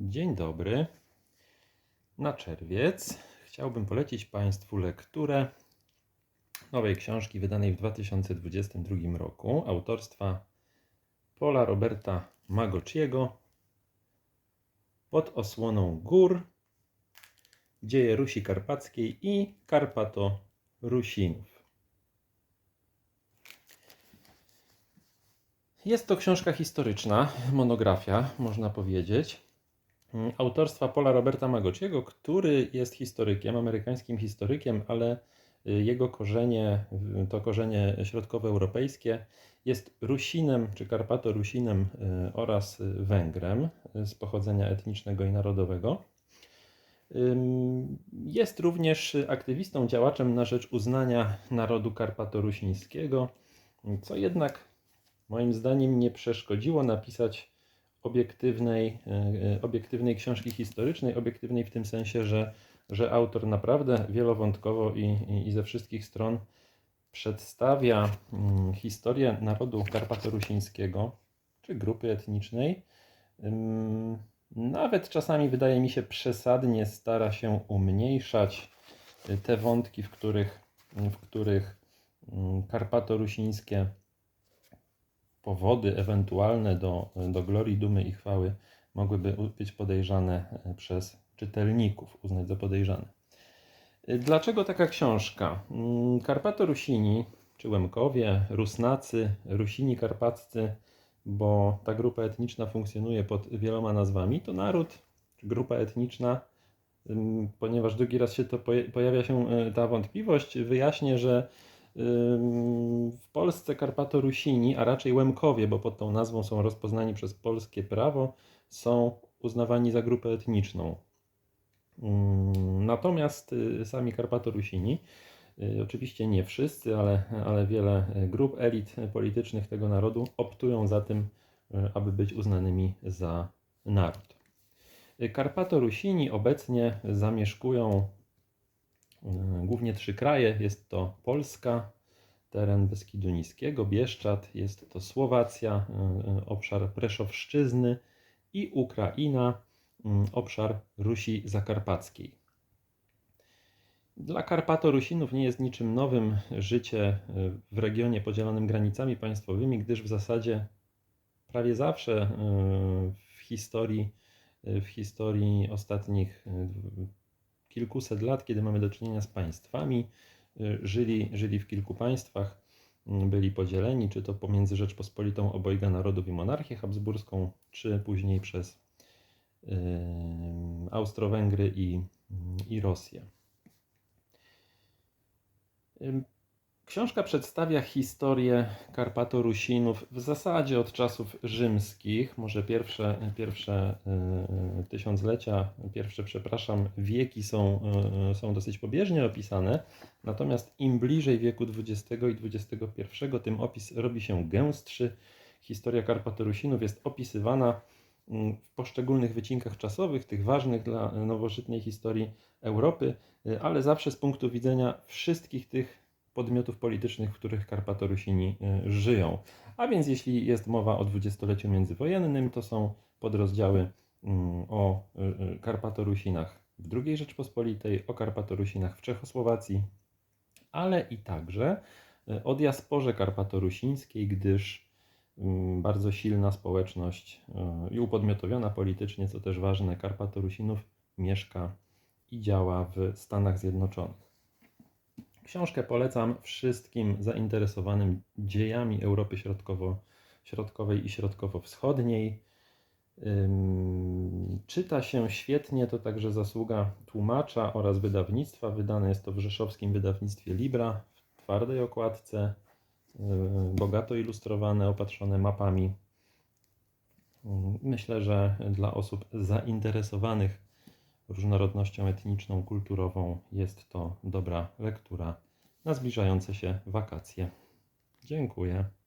Dzień dobry. Na czerwiec chciałbym polecić Państwu lekturę nowej książki wydanej w 2022 roku autorstwa Paula Roberta Magociego pod osłoną gór, dzieje Rusi Karpackiej i Karpato Rusinów. Jest to książka historyczna, monografia, można powiedzieć, autorstwa Paula Roberta Magociego, który jest historykiem, amerykańskim historykiem, ale y, jego korzenie y, to korzenie środkowoeuropejskie. Jest Rusinem czy Karpato-Rusinem y, oraz Węgrem z pochodzenia etnicznego i narodowego. Jest również aktywistą, działaczem na rzecz uznania narodu karpato-rusińskiego, co jednak moim zdaniem nie przeszkodziło napisać obiektywnej, e, e, obiektywnej książki historycznej, obiektywnej w tym sensie, że, że autor naprawdę wielowątkowo i, i, ze wszystkich stron przedstawia mm, historię narodu karpato-rusińskiego czy grupy etnicznej. Nawet czasami wydaje mi się przesadnie stara się umniejszać y, te wątki, w których, w których mm, karpato-rusińskie powody ewentualne do, do glorii, dumy i chwały mogłyby być podejrzane e, przez czytelników, uznać za podejrzane. E, Dlaczego taka książka? Mm, Karpato-Rusini, czy Łemkowie, Rusnacy, Rusini karpaccy, bo ta grupa etniczna funkcjonuje pod wieloma nazwami, to naród, grupa etniczna, ym, ponieważ drugi raz się to poja- pojawia się e, ta wątpliwość, wyjaśnię, że Polsce Karpato-Rusini, a raczej Łemkowie, bo pod tą nazwą są rozpoznani przez polskie prawo, są uznawani za grupę etniczną. Ym, Natomiast y, sami Karpato-Rusini, y, oczywiście nie wszyscy, ale, ale wiele y, grup elit politycznych tego narodu optują za tym, aby być uznanymi za naród. Karpato-Rusini obecnie zamieszkują głównie trzy kraje. Jest to Polska, teren Beskidu Niskiego, Bieszczad, jest to Słowacja, y, y, obszar Preszowszczyzny i Ukraina, y, obszar Rusi Zakarpackiej. Dla Karpato-Rusinów nie jest niczym nowym życie w regionie podzielonym granicami państwowymi, gdyż w zasadzie prawie zawsze w historii, w historii ostatnich kilkuset lat, kiedy mamy do czynienia z państwami, żyli, żyli w kilku państwach, y, byli podzieleni, czy to pomiędzy Rzeczpospolitą obojga narodów i monarchię habsburską, czy później przez Austro-Węgry i, i Rosję. Książka przedstawia historię Karpato-Rusinów w zasadzie od czasów rzymskich, może pierwsze, pierwsze y, tysiąclecia, pierwsze, przepraszam, wieki są, y, są dosyć pobieżnie opisane, natomiast im bliżej wieku XX i XXI, tym opis robi się gęstszy. Historia Karpato-Rusinów jest opisywana mm, w poszczególnych wycinkach czasowych, tych ważnych dla nowożytnej historii Europy, y, ale zawsze z punktu widzenia wszystkich tych podmiotów politycznych, w których Karpatorusini y, żyją. A więc jeśli jest mowa o dwudziestoleciu międzywojennym, to są podrozdziały mm, o y, y, Karpatorusinach w II Rzeczpospolitej, o Karpatorusinach w Czechosłowacji, ale i także o diasporze karpatorusińskiej, gdyż mm, bardzo silna społeczność i upodmiotowiona politycznie, co też ważne, Karpatorusinów mieszka i działa w Stanach Zjednoczonych. Książkę polecam wszystkim zainteresowanym dziejami Europy Środkowo, Środkowej i Środkowo-Wschodniej. Czyta się świetnie, to także zasługa tłumacza oraz wydawnictwa. Wydane jest to w rzeszowskim wydawnictwie Libra w twardej okładce, yy, bogato ilustrowane, opatrzone mapami. Myślę, że dla osób zainteresowanych różnorodnością etniczną, kulturową jest to dobra lektura na zbliżające się wakacje. Dziękuję.